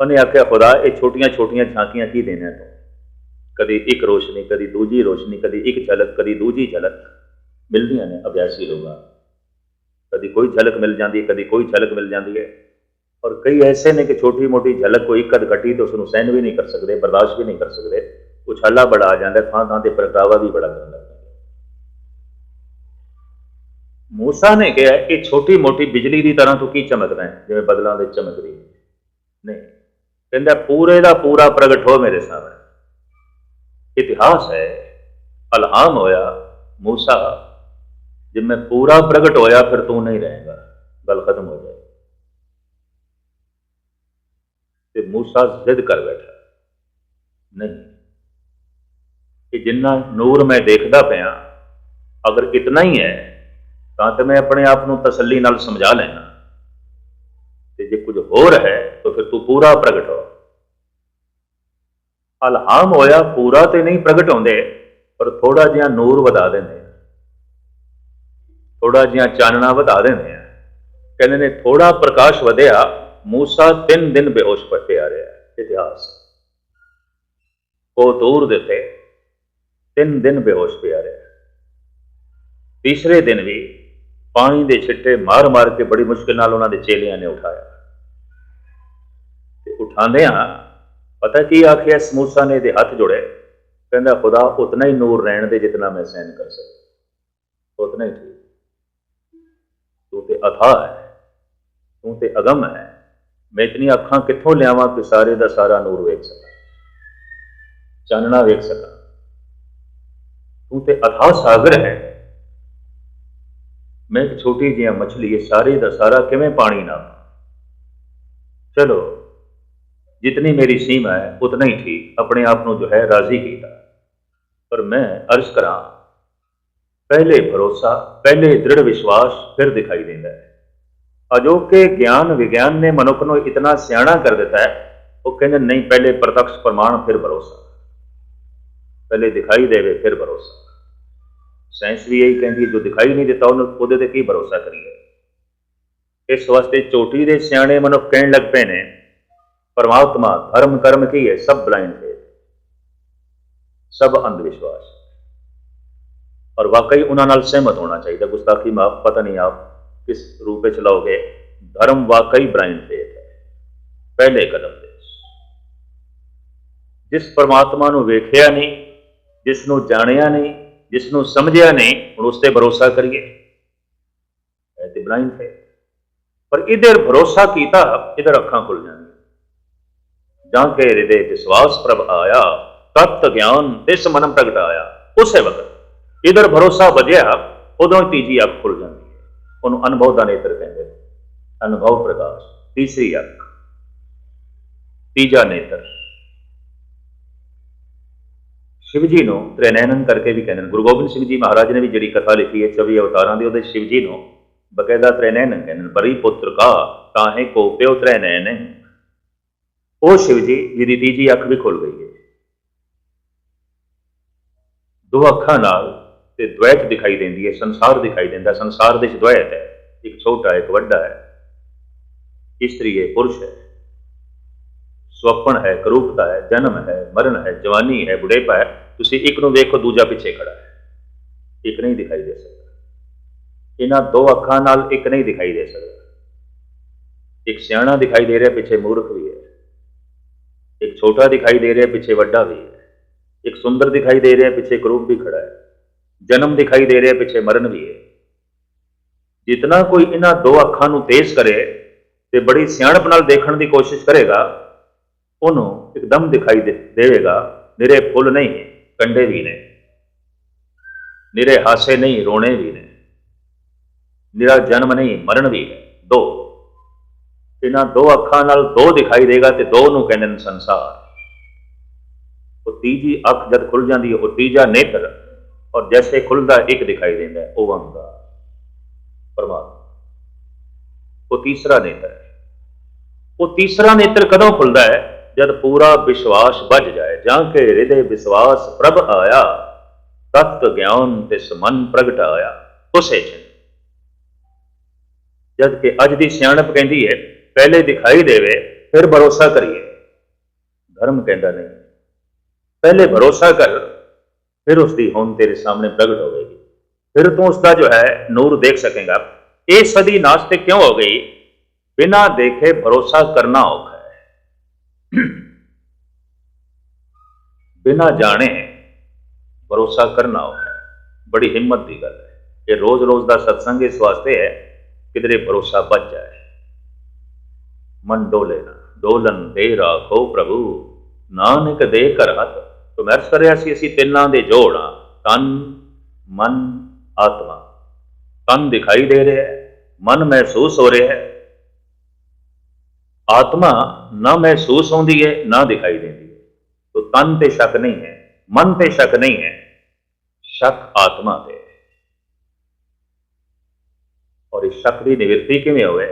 ਉਹਨੇ ਆਖਿਆ, ਖੁਦਾ, ਇਹ ਛੋਟੀਆਂ ਛੋਟੀਆਂ ਝਾਂਕੀਆਂ ਕੀ ਦੇਣਾ ਤੂੰ? ਕਦੀ ਇੱਕ ਰੋਸ਼ਨੀ, ਕਦੀ ਦੂਜੀ ਰੋਸ਼ਨੀ, ਕਦੀ ਇੱਕ ਝਲਕ, ਕਦੀ ਦੂਜੀ ਝਲਕ। ਮਿਲਦੀਆਂ ਨੇ ਅਭਿਆਸੀ ਲੋਕਾਂ ਨੂੰ। ਕਦੀ ਕੋਈ ਝਲਕ ਮਿਲ ਜਾਂਦੀ ਹੈ, ਕਦੀ ਕੋਈ ਝਲਕ ਮਿਲ ਜਾਂਦੀ ਹੈ। ਔਰ ਕਈ ਐਸੇ ਨੇ ਕਿ ਛੋਟੀ ਮੋਟੀ ਝਲਕ ਕੋਈ ਇੱਕ ਅੱਧ ਘਟੀ ਤਾਂ ਉਸ ਨੂੰ ਸਹਿਣ ਵੀ ਨਹੀਂ ਕਰ ਸਕਦੇ, ਬਰਦਾਸ਼ਤ ਵੀ ਨਹੀਂ ਕਰ ਸਕਦੇ। ਉਛਾਲਾ ਬੜਾ ਆ ਜਾਂਦਾ ਥਾਂ ਥਾਂ ਤੇ ਪ੍ਰਗਟਾਵਾ ਵੀ ਬੜਾ ਕਰਨ ਲੱਗ ਜਾਂਦਾ ਮੂਸਾ ਨੇ ਕਿਹਾ ਕਿ ਛੋਟੀ ਮੋਟੀ ਬਿਜਲੀ ਦੀ ਤਰ੍ਹਾਂ ਤੂੰ ਕੀ ਚਮਕਦਾ ਹੈ? ਜਿਵੇਂ ਬਦਲਾਂ ਦੇ ਚਮਕਦੀ ਹੈ। ਨਹੀਂ। ਕਹਿੰਦਾ, ਪੂਰੇ ਦਾ ਪੂਰਾ ਪ੍ਰਗਟ ਹੋ ਮੇਰੇ ਸਾਹਮਣੇ। ਇਤਿਹਾਸ ਹੈ, ਅਲਹਾਮ ਹੋਇਆ, ਮੂਸਾ, ਜੇ ਮੈਂ ਪੂਰਾ ਪ੍ਰਗਟ ਹੋਇਆ, ਫਿਰ ਤੂੰ ਨਹੀਂ ਰਹੇਗਾ। ਗੱਲ ਖਤਮ ਹੋ ਜਾਏ ਤੇ ਮੂਸਾ ਜ਼ਿੱਦ ਕਰ ਬੈਠਾ। ਨਹੀਂ। ਕਿ ਜਿੰਨਾ ਨੂਰ ਮੈਂ ਦੇਖਦਾ ਪਿਆ, ਅਗਰ ਇਤਨਾ ਹੀ ਹੈ ਤਾਂ ਤੇ ਮੈਂ ਆਪਣੇ ਆਪ ਨੂੰ ਤਸੱਲੀ ਨਾਲ ਸਮਝਾ ਲੈਣਾ ਤੇ ਜੇ ਕੁਝ ਹੋਰ ਹੈ, ਤਾਂ ਫਿਰ ਤੂੰ ਪੂਰਾ ਪ੍ਰਗਟ ਹੋ। ਅਲਹਾਮ ਹੋਇਆ ਪੂਰਾ ਤੇ ਨਹੀਂ ਪ੍ਰਗਟ ਹੁੰਦੇ, ਪਰ ਥੋੜਾ ਜਿਹਾ ਨੂਰ ਵਧਾ ਦਿੰਦੇ ਥੋੜਾ ਜਿਹਾ ਚਾਨਣਾ ਵਧਾ ਦਿੰਦੇ ਆ। ਕਹਿੰਦੇ ਨੇ ਥੋੜਾ ਪ੍ਰਕਾਸ਼ ਵਧਿਆ, ਮੂਸਾ ਤਿੰਨ ਦਿਨ ਬੇਹੋਸ਼ ਪੱਟੇ ਆ ਰਿਹਾ ਇਤਿਹਾਸ। ਉਹ ਦੂਰ ਦਿੱਤੇ ਤਿੰਨ ਦਿਨ ਬੇਹੋਸ਼ ਪਿਆ ਰਿਹਾ ਤੀਸਰੇ ਦਿਨ ਵੀ ਪਾਣੀ ਦੇ ਛਿੱਟੇ ਮਾਰ-ਮਾਰ ਕੇ ਬੜੀ ਮੁਸ਼ਕਿਲ ਨਾਲ ਉਹਨਾਂ ਦੇ ਚੇਲਿਆਂ ਨੇ ਉਠਾਇਆ। ਤੇ ਉਠਾਉਂਦਿਆਂ ਪਤਾ ਕੀ ਆਖਿਆ? ਸਮੂਸਾ ਨੇ ਇਹਦੇ ਹੱਥ ਜੋੜੇ। ਕਹਿੰਦਾ, ਖੁਦਾ, ਉਤਨਾ ਹੀ ਨੂਰ ਰਹਿਣ ਦੇ ਜਿਤਨਾ ਮੈਂ ਸਹਿਨ ਕਰ ਸਕਾਂ ਉਤਨਾ ਹੀ ਠੀਕ। ਤੂੰ ਤੇ ਅਥਾ ਹੈ। ਤੂੰ ਤੇ ਅਗਮ ਹੈ। ਮੈਂ ਇਤਨੀ ਅੱਖਾਂ ਕਿੱਥੋਂ ਲਿਆਵਾਂ ਕਿ ਸਾਰੇ ਦਾ ਸਾਰਾ ਨੂਰ ਵੇਖ ਸਕਾਂ? ਚਾਨਣਾ ਵੇਖ ਸਕਾਂ? ਤੂੰ ਤੇ ਅਥਾ ਸਾਗਰ ਹੈ। ਮੈਂ ਇੱਕ ਛੋਟੀ ਜਿਹੀ ਮੱਛਲੀ ਇਹ ਸਾਰੇ ਦਾ ਸਾਰਾ ਕਿਵੇਂ ਪਾਣੀ ਨਾਲ? ਚਲੋ, ਜਿਤਨੀ ਮੇਰੀ ਸੀਮਾ ਹੈ, ਉਤਨਾ ਹੀ ਠੀਕ, ਆਪਣੇ ਆਪ ਨੂੰ ਜੋ ਹੈ, ਰਾਜ਼ੀ ਕੀਤਾ। ਪਰ ਮੈਂ ਅਰਜ਼ ਕਰਾਂ, ਪਹਿਲੇ ਭਰੋਸਾ, ਪਹਿਲੇ ਦ੍ਰਿੜ ਵਿਸ਼ਵਾਸ ਫਿਰ ਦਿਖਾਈ ਦਿੰਦਾ ਹੈ। ਅਜੋਕੇ ਗਿਆਨ ਵਿਗਿਆਨ ਨੇ ਮਨੁੱਖ ਨੂੰ ਇਤਨਾ ਸਿਆਣਾ ਕਰ ਦਿੱਤਾ ਹੈ, ਉਹ ਕਹਿੰਦੇ ਨਹੀਂ, ਪਹਿਲੇ ਪ੍ਰਤੱਖ ਪ੍ਰਮਾਣ, ਫਿਰ ਭਰੋਸਾ। ਪਹਿਲੇ ਦਿਖਾਈ ਦੇਵੇ, ਫਿਰ ਭਰੋਸਾ। ਸਾਇੰਸ ਵੀ ਇਹੀ ਕਹਿੰਦੀ ਹੈ, ਜੋ ਦਿਖਾਈ ਨਹੀਂ ਦਿੱਤਾ ਉਹਨੂੰ, ਉਹਦੇ ਤੇ ਕੀ ਭਰੋਸਾ ਕਰੀਏ? ਇਸ ਵਾਸਤੇ ਚੋਟੀ ਦੇ ਸਿਆਣੇ ਮਨੁੱਖ ਕਹਿਣ ਲੱਗ ਪਏ ਨੇ, ਪਰਮਾਤਮਾ ਧਰਮ, ਕਰਮ ਕੀ ਹੈ? ਸਭ ਬਲਾਈਂਡ ਹੈ ਸਭ ਅੰਧ ਵਿਸ਼ਵਾਸ ਔਰ ਵਾਕਈ ਉਹਨਾਂ ਨਾਲ ਸਹਿਮਤ ਹੋਣਾ ਚਾਹੀਦਾ। ਗੁਸਤਾਖੀ ਮਾਫ, ਪਤਾ ਨਹੀਂ ਆਪ ਕਿਸ ਰੂਪ ਵਿੱਚ ਲਾਓਗੇ। ਧਰਮ ਵਾਕਈ ਬਲਾਈਂਡ ਫੇਥ ਹੈ ਪਹਿਲੇ ਕਦਮ ਤੇ। ਜਿਸ ਪਰਮਾਤਮਾ ਨੂੰ ਵੇਖਿਆ ਨਹੀਂ, ਜਿਸ ਨੂੰ ਜਾਣਿਆ ਨਹੀਂ ਜਿਸ ਨੂੰ ਸਮਝਿਆ ਨਹੀਂ ਹੁਣ ਉਸ ਤੇ ਭਰੋਸਾ ਕਰੀਏ ਇਹ ਤੇ ਬਲਾਈਂਡ ਹੈ ਪਰ ਇਧਰ ਭਰੋਸਾ ਕੀਤਾ ਇਧਰ ਅੱਖਾਂ ਖੁੱਲ ਜਾਂਦੀਆਂ ਜਾਂ ਕੇ ਹਿਰਦੇ ਵਿਸ਼ਵਾਸ ਪ੍ਰਭ ਆਇਆ ਤਤ ਗਿਆਨ ਤਿਸ ਪ੍ਰਗਟ ਆਇਆ ਉਸੇ ਵਕਤ ਇਧਰ ਭਰੋਸਾ ਵਧਿਆ ਉਦੋਂ ਹੀ ਤੀਜੀ ਅੱਖ ਖੁੱਲ ਜਾਂਦੀ ਹੈ ਉਹਨੂੰ ਅਨੁਭਵ ਦਾ ਨੇਤਰ ਕਹਿੰਦੇ ਅਨੁਭਵ ਪ੍ਰਕਾਸ਼ ਤੀਸਰੀ ਅੱਖ ਤੀਜਾ ਨੇਤਰ ਸ਼ਿਵ ਜੀ ਨੂੰ ਤ੍ਰਿਨੈਨਨ ਕਰਕੇ ਵੀ ਕਹਿੰਦੇ ਨੇ। ਗੁਰੂ ਗੋਬਿੰਦ ਸਿੰਘ ਜੀ ਮਹਾਰਾਜ ਨੇ ਵੀ ਜਿਹੜੀ ਕਥਾ ਲਿਖੀ ਹੈ 24 ਅਵਤਾਰਾਂ ਦੀ, ਉਹਦੇ ਸ਼ਿਵ ਜੀ ਨੂੰ ਬਕਾਇਦਾ ਤ੍ਰਿਨੈਨਨ ਕਹਿੰਦੇ ਨੇ, ਬਰੀ ਪੁੱਤਰ ਕਾ, ਤਾਹੇ ਕੋ ਪਿਓ ਤ੍ਰਿਨੈਨ ਉਹ ਸ਼ਿਵ ਜੀ ਜਿਹਦੀ ਤੀਜੀ ਅੱਖ ਵੀ ਖੁੱਲ ਗਈ ਹੈ। ਦੋ ਅੱਖਾਂ ਨਾਲ ਤੇ ਦ્વੈਤ ਦਿਖਾਈ ਦਿੰਦੀ ਹੈ, ਸੰਸਾਰ ਦਿਖਾਈ ਦਿੰਦਾ ਸੰਸਾਰ ਦੇ ਵਿੱਚ ਦ્વੈਤ ਹੈ, ਇੱਕ ਛੋਟਾ, ਇੱਕ ਵੱਡਾ ਹੈ। ਇਸਤਰੀ ਹੈ, ਪੁਰਸ਼ ਹੈ। ਸਵਪਨ ਹੈ, ਕਰੂਪਤਾ ਹੈ, ਜਨਮ ਹੈ, ਮਰਨ ਹੈ, ਜਵਾਨੀ ਹੈ, ਬੁਢੇਪਾ ਹੈ। ਤੁਸੀਂ ਇੱਕ ਨੂੰ ਵੇਖੋ, ਦੂਜਾ ਪਿੱਛੇ ਖੜਾ ਹੈ। ਇੱਕ ਨਹੀਂ ਦਿਖਾਈ ਦੇ ਸਕਦਾ। ਇਹਨਾਂ ਦੋ ਅੱਖਾਂ ਨਾਲ ਇੱਕ ਨਹੀਂ ਦਿਖਾਈ ਦੇ ਸਕਦਾ। ਇੱਕ ਸਿਆਣਾ ਦਿਖਾਈ ਦੇ ਰਿਹਾ, ਪਿੱਛੇ ਮੂਰਖ ਵੀ ਹੈ। ਇੱਕ ਛੋਟਾ ਦਿਖਾਈ ਦੇ ਰਿਹਾ, ਪਿੱਛੇ ਵੱਡਾ ਵੀ ਹੈ। ਇੱਕ ਸੁੰਦਰ ਦਿਖਾਈ ਦੇ ਰਿਹਾ, ਪਿੱਛੇ ਕਰੂਪ ਵੀ ਖੜਾ ਹੈ। ਜਨਮ ਦਿਖਾਈ ਦੇ ਰਿਹਾ, ਪਿੱਛੇ ਮਰਨ ਵੀ ਹੈ। ਜਿਤਨਾ ਕੋਈ ਇਹਨਾਂ ਦੋ ਅੱਖਾਂ ਨੂੰ ਤੇਜ਼ ਕਰੇ ਤੇ ਬੜੀ ਸਿਆਣਪ ਨਾਲ ਦੇਖਣ ਦੀ ਕੋਸ਼ਿਸ਼ ਕਰੇਗਾ, ਉਹਨੂੰ ਇੱਕਦਮ ਦਿਖਾਈ ਦੇ- ਦੇਵੇਗਾ ਨਿਰੇ ਫੁੱਲ ਨਹੀਂ ਕੰਡੇ ਵੀ ਨੇ। ਨਿਰੇ ਹਾਸੇ ਨਹੀਂ, ਰੋਣੇ ਵੀ ਨੇ। ਨਿਰਾ ਜਨਮ ਨਹੀਂ, ਮਰਨ ਵੀ ਹੈ। ਦੋ। ਇਹਨਾਂ ਦੋ ਅੱਖਾਂ ਨਾਲ ਦੋ ਦਿਖਾਈ ਦੇਗਾ ਤੇ ਦੋ ਨੂੰ ਕਹਿੰਦੇ ਨੇ ਸੰਸਾਰ। ਉਹ ਤੀਜੀ ਅੱਖ ਜਦ ਖੁੱਲ ਜਾਂਦੀ ਹੈ, ਉਹ ਤੀਜਾ ਨੇਤਰ। ਔਰ ਜੈਸੇ ਖੁੱਲਦਾ ਇੱਕ ਦਿਖਾਈ ਦਿੰਦਾ ਉਹ ਅੰਗਾ ਪਰਮਾਤਮਾ। ਉਹ ਤੀਸਰਾ ਨੇਤਰ ਉਹ ਤੀਸਰਾ ਨੇਤਰ ਕਦੋਂ ਖੁੱਲਦਾ ਹੈ? ਜਦ ਪੂਰਾ ਵਿਸ਼ਵਾਸ ਵੱਜ ਜਾਏ, ਜਾਂ ਕਿ ਹਿਰਦੇ ਵਿਸ਼ਵਾਸ ਪ੍ਰਭ ਆਇਆ, ਤਤ ਗਿਆਨ ਤਿਸ ਮਨ ਪ੍ਰਗਟ ਆਇਆ, ਉਸੇ ਚ ਜਦ ਕਿ ਅੱਜ ਦੀ ਸਿਆਣਪ ਕਹਿੰਦੀ ਹੈ ਪਹਿਲੇ ਦਿਖਾਈ ਦੇਵੇ, ਫਿਰ ਭਰੋਸਾ ਕਰੀਏ। ਧਰਮ ਕਹਿੰਦਾ ਨਹੀਂ। ਪਹਿਲੇ ਭਰੋਸਾ ਕਰ, ਫਿਰ ਉਸ ਦੀ ਹੋਂਦ ਤੇਰੇ ਸਾਹਮਣੇ ਪ੍ਰਗਟ ਹੋਵੇਗੀ। ਫਿਰ ਤੂੰ ਉਸ ਦਾ ਜੋ ਹੈ, ਨੂਰ ਦੇਖ ਸਕੇਗਾ। ਇਹ ਸਦੀ ਨਾਸਤਿਕ ਕਿਉਂ ਹੋ ਗਈ? ਬਿਨਾਂ ਦੇਖੇ ਭਰੋਸਾ ਕਰਨਾ ਔਖਾ ਬਿਨਾ ਜਾਣੇ ਭਰੋਸਾ ਕਰਨਾ ਔਖਾ ਹੈ। ਬੜੀ ਹਿੰਮਤ ਦੀ ਗੱਲ ਹੈ। ਇਹ ਰੋਜ਼-ਰੋਜ਼ ਦਾ ਸਤਸੰਗ ਇਸ ਵਾਸਤੇ ਹੈ, ਕਿਧਰੇ ਭਰੋਸਾ ਬਚ ਜਾਏ। ਮਨ ਡੋਲੇ ਨਾ। ਡੋਲਨ ਦੇ ਰਾਖੋ ਪ੍ਰਭੂ। ਨਾਨਕ ਦੇ ਕਰ ਹੱਥ। ਤੁਮ ਅਰਜ਼ ਕਰਿਆ ਸੀ ਅਸੀਂ ਤਿੰਨਾਂ ਦੇ ਜੋੜ ਹਾਂ। ਤਨ, ਮਨ, ਆਤਮਾ। ਤਨ ਦਿਖਾਈ ਦੇ ਰਿਹਾ ਹੈ। ਮਨ ਮਹਿਸੂਸ ਹੋ ਰਿਹਾ ਹੈ। ਆਤਮਾ ਨਾ ਮਹਿਸੂਸ ਹੁੰਦੀ ਹੈ, ਨਾ ਦਿਖਾਈ ਦਿੰਦੀ ਹੈ। ਤੋ ਤਨ ਤੇ ਸ਼ੱਕ ਨਹੀਂ ਹੈ, ਮਨ ਤੇ ਸ਼ੱਕ ਨਹੀਂ ਹੈ, ਸ਼ੱਕ ਆਤਮਾ ਤੇ ਔਰ ਇਸ ਸ਼ੱਕ ਦੀ ਨਿਵਰਤੀ ਕਿਵੇਂ ਹੋਵੇ?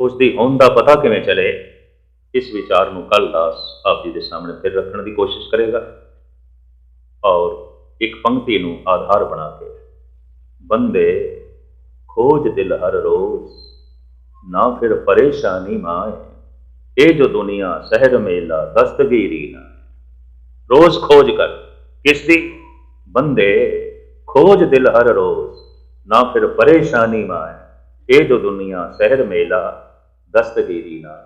ਉਸ ਦੀ ਹੋਂਦ ਦਾ ਪਤਾ ਕਿਵੇਂ ਚਲੇ? ਇਸ ਵਿਚਾਰ ਨੂੰ ਕੱਲ ਦਾਸ ਆਪ ਜੀ ਦੇ ਸਾਹਮਣੇ ਫਿਰ ਰੱਖਣ ਦੀ ਕੋਸ਼ਿਸ਼ ਕਰੇਗਾ। ਔਰ ਇੱਕ ਪੰਕਤੀ ਨੂੰ ਆਧਾਰ ਬਣਾ ਕੇ, ਬੰਦੇ ਖੋਜ ਦਿਲ ਹਰ ਰੋਜ਼। ਨਾ ਫਿਰ ਪਰੇਸ਼ਾਨੀ ਮਾਏ। ਇਹ ਜੋ ਦੁਨੀਆ ਸਹਿਰ ਮੇਲਾ ਦਸਤਗੀਰੀ ਨਾ ਰੋਜ਼ ਖੋਜ ਕਰ, ਕਿਸ ਦੀ? ਬੰਦੇ, ਖੋਜ ਦਿਲ ਹਰ ਰੋਜ਼, ਨਾ ਫਿਰ ਪਰੇਸ਼ਾਨੀ ਮਾਏ। ਇਹ ਜੋ ਦੁਨੀਆ ਸਹਿਰ ਮੇਲਾ ਦਸਤਗੀਰੀ ਨਾ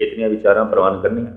ਇਤਨੀਆਂ ਵਿਚਾਰਾਂ ਪ੍ਰਵਾਨ ਕਰਨੀਆਂ।